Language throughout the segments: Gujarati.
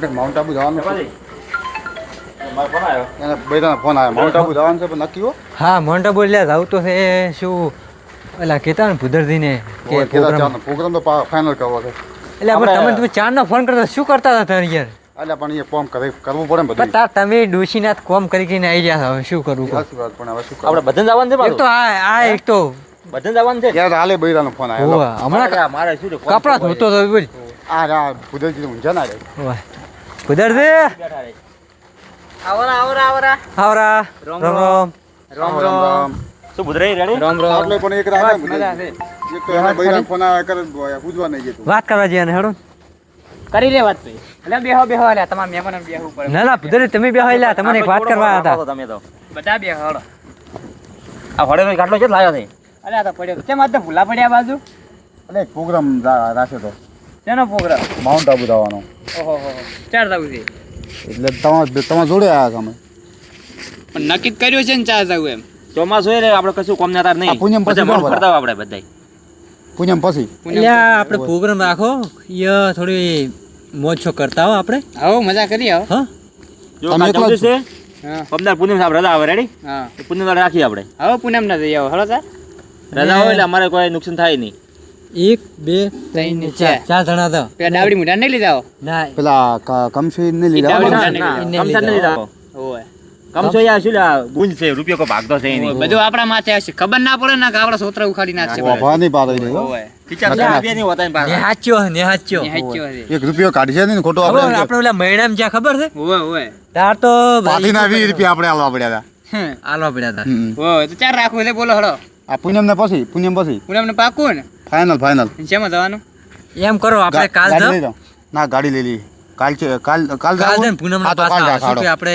આપણે માઉન્ટ આબુ જવાનું છે. મારો ફોન આવ્યો. માઉન્ટ આબુ જવાનું છે પણ નક્કી હો. હા મોન્ટા બોલ્યા જાવ તો છે શું? કહેતા ને ભુદરજીને કે પ્રોગ્રામ તો ફાઇનલ કરવો છે. એટલે આપણે તમે તમે ચારનો ફોન કરતા શું કરતા હતા તાર યાર? એટલે પણ એ ફોર્મ કરે કરવું પડે ને બધું. તાર તમે ડોશીનાથ કોમ કરી કરીને આવી ગયા હવે શું કરવું? પણ હવે શું આપણે કરવું? જવાનું છે એક તો આ આ એક તો બધાને જવાનું છે? યાર હાલે બૈરાનો ફોન આવ્યો. હમણાં મારે- મારે શું કપડા ધોતો બોલ. આ રા ભુદેજી ઊંઝા ના રે હોવે. ભુદરજી આવરા આવરા આવરા. આવરા. રામ રામ રામ. રામ. શું ભૂતરાઈ રેડી? રામ પણ એક રાત મજા છે. એક તો એના બૈરાનો ફોન આવ્યા કરે પૂછવા નહીં જતું. વાત કરવા જઈએ ને હેડો. કરી લે વાત એટલે બેહો બેહો એટલે તમારા મહેમાનો બેહવું પડે. ના ના તમે બેહો તમને એક વાત કરવા હતા. તમે તો. બધા બેહો હળો આ ગાટલો છે લાવ્યો છે? અરે આ તો પડ્યો. કેમ આજ તો ભૂલા પડ્યા બાજુ? એટલે પ્રોગ્રામ રાખ્યો તો. શેનો પ્રોગ્રામ માઉન્ટ આબુ જવાનો ઓહો હો ચાર જવું છે. એટલે તમારા તમારા જોડે આવ્યા અમે પણ નક્કી કર્યો છે ને ચાર તાવ એમ. ચોમાસું હોય રે આપણે કશું કોમ ના તાર નહીં. પૂનમ પછી કરતા આપણે બધાય. પૂનમ પછી. એટલે આપણે પ્રોગ્રામ રાખો. ય થોડી મોજ કરતા હો આપણે. આવો મજા કરી આવો. હા? જો એકલા છે. હા. પમદાર પૂનમ સાહેબ રજા આવે રેડી હા. પૂનમ રાખીએ આપણે. હવે પૂનમ ના જઈ આવો. હળો ચાર રજા હોય એટલે અમારે કોઈ નુકસાન થાય નહીં. એક બે ત્રણ ને ચાર. ચાર. જણા હતા. પેલા ડાવડી મુઢા નહીં લીધા ના. પેલા ક- કમશી ને લીધા ના, ના, ના, કમસાર નથી લીધા. ઓય. કમસો યાર શું ગુંજ છે રૂપિયો કો ભાગતો છે નહીં. બધું આપણા માથે હશે. ખબર ના પડે ને કે આપણા સોતરા ઉખાડી નાખશે. વાભા નહીં પાડે નહીં ઓય. ખીચા રૂપિયા નહીં હોતા હાચ્યો એક રૂપિયો નહીં ખોટો આપણે આપણે ઓલા મહિનામાં જ્યાં ખબર છે? ઓય ઓય. તાર તો પાથીના વીસ રૂપિયા આપણે આલવા પડ્યા હતા. આલવા પડ્યા હતા. ઓય તો ચાર રાખવું છે બોલો હળો. આ પૂનમ ને પછી પૂનમ પછી. પૂનમ ને પાકું ને? ફાઇનલ ફાઇનલ શેમાં જવાનું? એમ કરો આપણે કાલ જાઓ. ના ગાડી લઈ લઈ કાલ છે કાલ કાલ કાલ જાવું? પૂનમ ના હાલો. આપણે?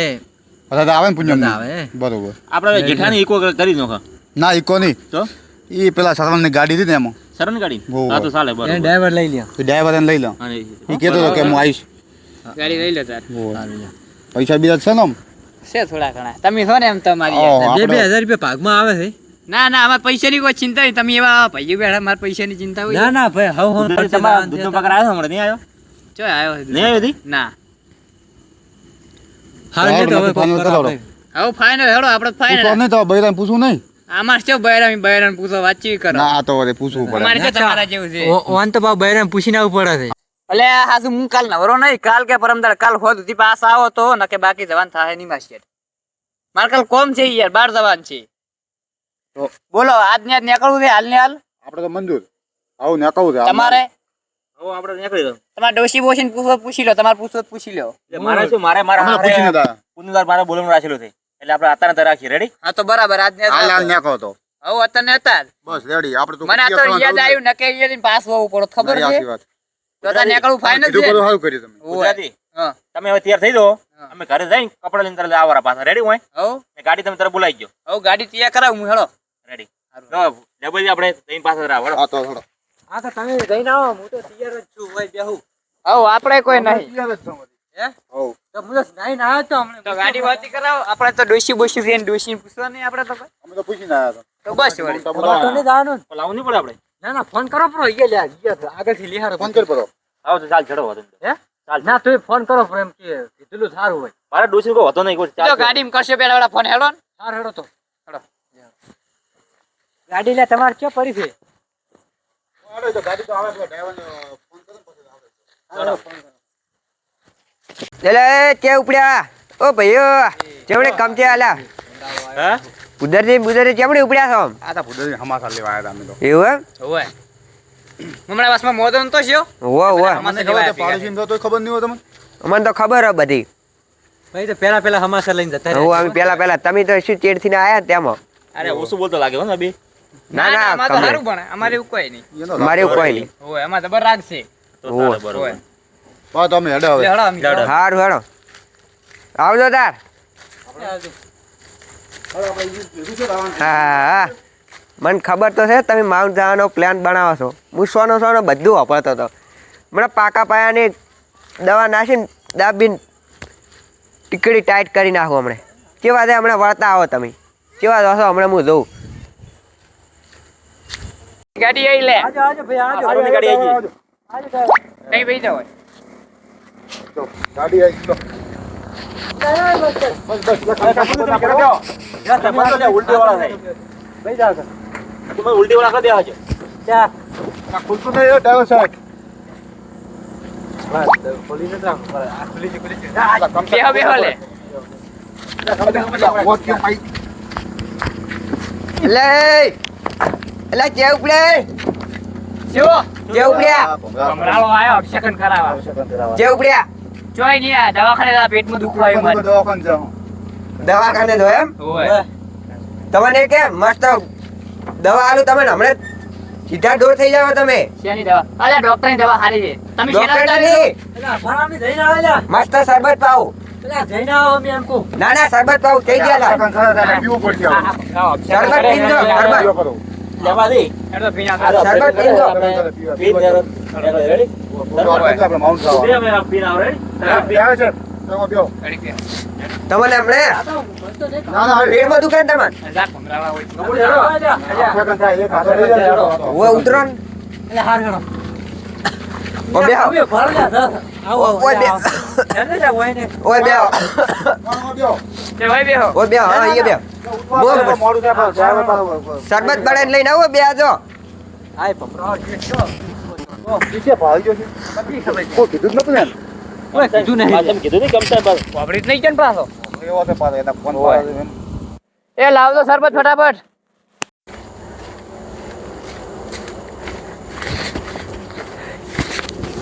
બધા આવે ને પૂનમ આવે. બરોબર. આપણે જેઠાની ઈકો કરી નોખા. ના ઈકો નહીં. તો? એ પેલા સરવણની ગાડી હતી ને એમાં. સરન ગાડી? હા તો ચાલે બરોબર. ડ્રાઈવર લઈ લ્યો. તો ડ્રાઈવર લઈ લો. એ કહેતો હતો કે હું આવીશ. ગાડી લઈ લે તાર. પૈસા બીજા છે ને છે થોડા ઘણા. તમે છો ને એમ તમારી બે બે હજાર રૂપિયા ભાગમાં આવે છે. ના ના અમારે પૈસાની કોઈ ચિંતા નહીં. તમે એવા ભાઈઓ બેઠા મારે પૈસાની ચિંતા હોય. ના ના ભાઈ હવે હું તમારા દૂધનો છે. આવ્યો હમણાં નહીં આવ્યો? ચો આવ્યો નહીં આવ્યો હજી? ના. હાલ જે તો હવે ફાઇનલ કરો. હવે ફાઇનલ હેડો આપણે ફાઇનલ નહીં તો બૈરાને પૂછું નહીં. અમાર છે બૈરામી બૈરાને પૂછો વાતચીત કરો. ના તો વળી પૂછવું પડે. અમારે તમારા જેવું છે. ઓન તો બા બૈરાને પૂછીને આવવું પડે છે. અલે હાસુ હું કાલ નવરો નહીં કાલ કે પરમદાર કાલ હોત પાસ આવો તો નકે બાકી જવાન થાય નહીં માસ્ટર મારે કાલ કોમ છે યાર બાર જવાન છે. તો- બોલો આજ ને આજ નીકળવું છે? હાલ ને હાલ? આપણે તો મંજૂર આવું નીકળવું છે તમારે? આવો આપણે નીકળી દો તમારે ડોશી બોશી પૂછો પૂછી લો તમારે પૂછો પૂછી લો. મારે શું મારે મારા હમણાં પૂછીને હારે તા. પુનવાર મારે બોલવાનું રાખેલું છે. એટલે આપણે અત્યારે તો રાખી રેડી હા તો બરાબર આજ ને હાલ હાલ નીકળો તો. હવે અત્યારે હતા. બસ રેડી આપણે તો મને આ તો યાદ આવ્યું નકે યાદ પાસ હોવું પડે ખબર છે? તો તાર નીકળવું ફાઇનલ છે? ખરું, સારું કર્યું તમે. ગુજરાતી. હા. તમે હવે તૈયાર થઈ દો અમે ઘરે જઈને કપડા લઈને તરત આવવાના પાછા. રેડી હોય હવ ગાડી તમે તરત બોલાવી ગયો હવે ગાડી તૈયાર કરાવું હું હેડો. રેડી ડબલ આપણે જઈને પાછા રાવ હા તો થોડો હા તો તમે જઈને આવો હું તો તૈયાર જ છું ભાઈ બેહુ. હવ આપણે કોઈ નહીં. હે? હોવ. તો હું તો નાઈને આવ્યો તો હમણાં. તો ગાડી વાતી કરાવ. આપણે તો ડોશી બોશી છે ડોશી પૂછવા નહીં આપણે તો અમે તો પૂછીને આવ્યા તો બસ વળી. તો નહીં જવાનું ને. નહીં પડે આપણે? ના ના ફોન કરો પ્રો લ્યા આગળથી લિહારો ફોન કર પરો. આવો તો ચાલ ચડો હતો હે? ચાલ. ના તું ફોન કરો પ્રો એમ કે સારું હોય. મારે ડોસી કોઈ હતો નહીં કોઈ તો ચાલ ગાડીમાં કરશે પેલા ફોન હેડો ને. સારું હેડો તો. હેડો. ગાડી લે તમારે ક્યાં પડી છે એટલે કે ઉપડ્યા? ઓ ભાઈઓ ચેવડે છે આલા? હે? બુધરથી ચેવડે ઉપડ્યા છો? આ તો ભૂદેવી હમાસા લેવા આયા અમે તો. એવું એમ? હોવે. હમણાં વાસમાં મોદો નતો હોવ ઓ અમારે મને ખબર છે, પાડોશીને તો ખબર નહીં હોય તમને? અમને તો ખબર હે બધી. ભાઈ તો પેલા પેલા હમાસા લઈને જતા હું અમે પેલા પેલા તમે તો શું ચેડથી ને આયા તેમાં? અરે ઓછું બોલતો લાગે હો ને અભી ના ના અમારે તો સારું ભણે. અમારે એવું કોઈ નહીં. એનો એવું કોઈ નહીં. હોવે અમારે તો ઓહ. ચાલે બરોબર. હોવે બસ તમે હેડો હવે. હેડો અમે હેડો. સારું હેડો. આવજો તાર. હા હા મને ખબર તો છે તમે માઉન્ટ જવાનો પ્લાન બનાવો છો. હું સોનો સોનો બધું વાપરતો હતો. હમણાં પાકા પાયાની દવા નાખીને દાબીને ટીકડી ટાઈટ કરી નાખું હમણાં. કેવા છે હમણાં વળતા આવો તમે. કેવા દોસો હમણાં હું જોઉં. ગાડી આવી લે. આજો આજો ભાઈ આજો. સારું ગાડી આવી ગઈ. કઈ ભાઈ જાવ તો ગાડી આવી તો ઉલટી વાળા કરી દેવા છે ખુલતું નહીં ડ્રાઈવર સાહેબ લે. એટલે જે ઉપડે? શું? જે ઉપડ્યા? કમરાળો આયો અભિષેકન કરાવવા. જે ઉપડ્યા? જોઈ નહીં આ દવાખાને પેટમાં દુખવા આવ્યું દવાખાને જાઉં. દવાખાને જો એમ? તમને કે મસ્ત દવા આલું તમે હમણાં સીધા દૂર થઈ જાવ તમે. શેની દવા? અલ્યા ડોક્ટરની દવા સારી છે. તમે શેના ડોક્ટર જઈને નથી મસ્ત શરબત પાવ ના ના શરબત પાવ થઈ ગયા. શરબત પીજો શરબત. લેવા દે. એડો પીના શરબત પીજો પી દે રેડી આપણે માઉન્ટ બે જવાનું. મેં પીના રેડી આવે છે. તમે બેહો. તમને હમણે ના ના હવે પેટમાં દુખે ને જા કમરાળા હોય. સેકન્ડ થાય એક હાથો લઈ જાય ઓય ઉતરો ને. ઓ બેહો ઓય બે ઓય બેહો. બેહો. તે હોય બેહો ઓય બેહો હા લઈને આવો બે આજો. ભાઈ ગયો છે. કોઈ કીધું જ નતું ને. કીધું નહીં. તમે કીધું નહીં કમતા બસ. વાપરી નહીં કેમ પાછો? એવો છે પાછો એના ફોન. એ લાવ દો સરબત ફટાફટ.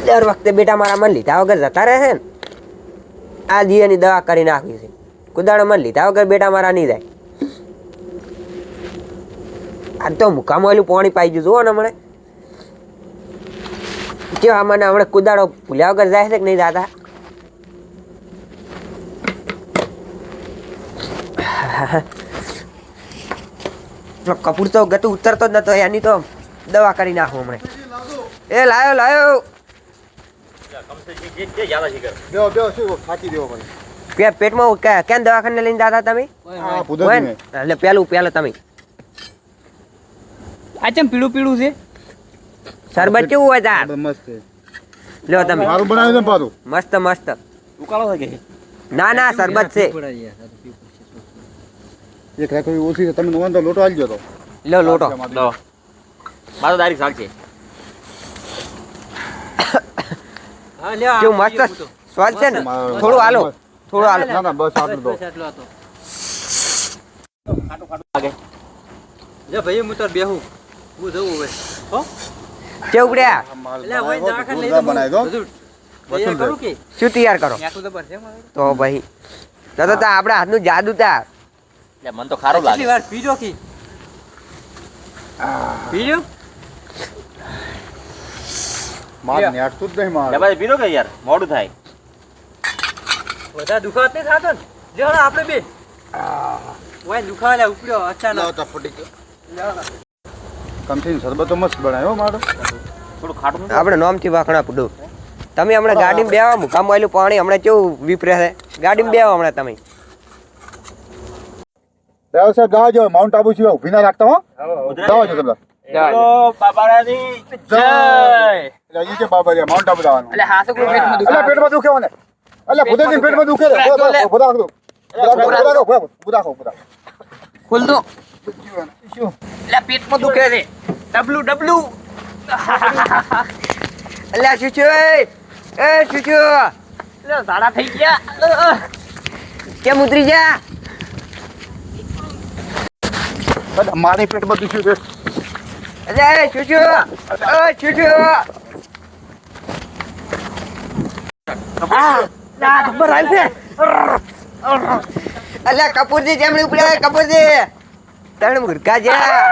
દર વખતે બેટા મારા મન લીધા વગર જતા રહે છે ને. આ દિયાની દવા કરી નાખી છે. કુદાડો મન લીધા વગર બેટા મારા નહીં જાય. આ તો મુકામ ઓલું પાણી પાઈ ગયું, જુઓ ને હમણે. કેવા મને હમણાં કુદાડો ભૂલ્યા વગર જાય છે કે નહીં, દાદા? કપૂર તો ગતું ઉતરતો જ નતો, એની તો દવા કરી નાખું હમણાં. એ લાયો લાયો કમસે જે જે જ્યાદા છે કર બેહો, બેહો, શું થાકી દેવો પડે. કે પેટમાં કેમ દવાખાને લઈને દાદા તમે? આ ભૂદો હોય જ ને? ને. એટલે પેલું પેલું તમે. આ ચમ પીળું પીળું છે? શરબત કેવું હોય તાર? મસ્ત લ્યો તમે. મારું બનાવી દે પાછું. મસ્ત મસ્ત. ઉકાળો થાય કે? ના ના શરબત છે. એક રાખવી ઓછી છે. તમે લોટો આલજો તો. લ્યો લોટો. લો મારો. દારી શાક છે. કેવું મસ્ત સ્વાદ છે ને? થોડું હાલો થોડું હાલો ના ના બસ આટલું તો. ભાઈ હું તો બેહું. હું જવું હવે. હો? કે આ એટલે હવે બનાવ્યો, લઈ બનાવી દો. બધું. કરું કે? શું તૈયાર કરો? તો ભાઈ તો તો તા આપણા હાથનું જાદુ તા. એટલે મને તો ખારું કેટલી લાગે વાર પીજો કી? પીજો માલ ન્યાટતું જ નહીં માલ. લે પીરો કે યાર? મોડું થાય. વધારે દુખાવત નહીં થતો ને? જો આપણે બે. ઓય દુખાવા ઉપડ્યો અચાનક. લાવો તો ફૂટી ગયો. કમથી શરબત મસ્ત બનાવ્યો મારો. થોડું ખાટું આપણે નોમથી વાખણા પડું. તમે હમણાં ગાડીમાં બેવા મુકામ આવેલું પાણી હમણાં કેવું વિપરે છે? ગાડીમાં બેવા હમણાં તમે. સાહેબ ગાવા માઉન્ટ આબુ સિવાય ઊભી ના રાખતા હો. ગાવા છો તમે. બોલો બાબારાની. જય. એટલે અહીં છે માઉન્ટ આબુ જવાનું એટલે હાસુ પેટમાં અલ્યા દુખા પેટમાં દુખે મને અલ્યા ભૂદેજી પેટમાં દુખે રે. ઊભા ઊભા રાખો, ઊભા રાખો. ઊભા રાખો, ઊભા રાખો, ઊભા રાખો, ઊભા રાખો. ખુલતો એટલે પેટમાં દુખે છે ડબલું ડબલું. અલ્યા શું છે એ શું છે એટલે ઝાડા થઈ ગયા. કેમ ઉતરી જા મારે પેટમાં દુખ્યું છે. અલ્યા એ શું છે શું છે ના ખબર આવી છે? અલ્યા કપૂરજી જેમણે ઉપડ્યા કપૂરજી. તણ મુરકા જ્યા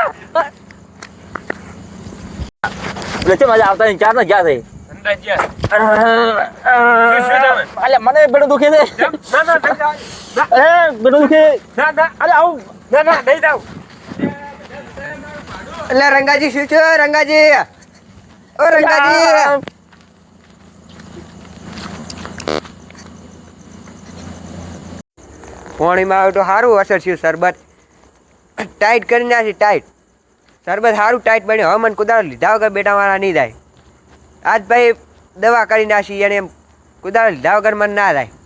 એટલે મજા આવતા નહીં? ચાર ના ગયા છે અલે મને પેટું દુખે છે. એ પેટું દુખે? અલે આવું. અલ્યા રંગાજી શું છે? રંગાજી. ઓ રંગાજી. પાણીમાં આવે તો સારું અસર થયું શરબત. ટાઈટ કરી નાખી, ટાઈટ. શરબત સારું ટાઈટ બન્યું. હવે મને કુદાડો લીધા વગર બેટાવાળા નહીં થાય. આજ ભાઈ દવા કરી નાખી, એને એમ કુદાળ લીધા વગર મને ના થાય.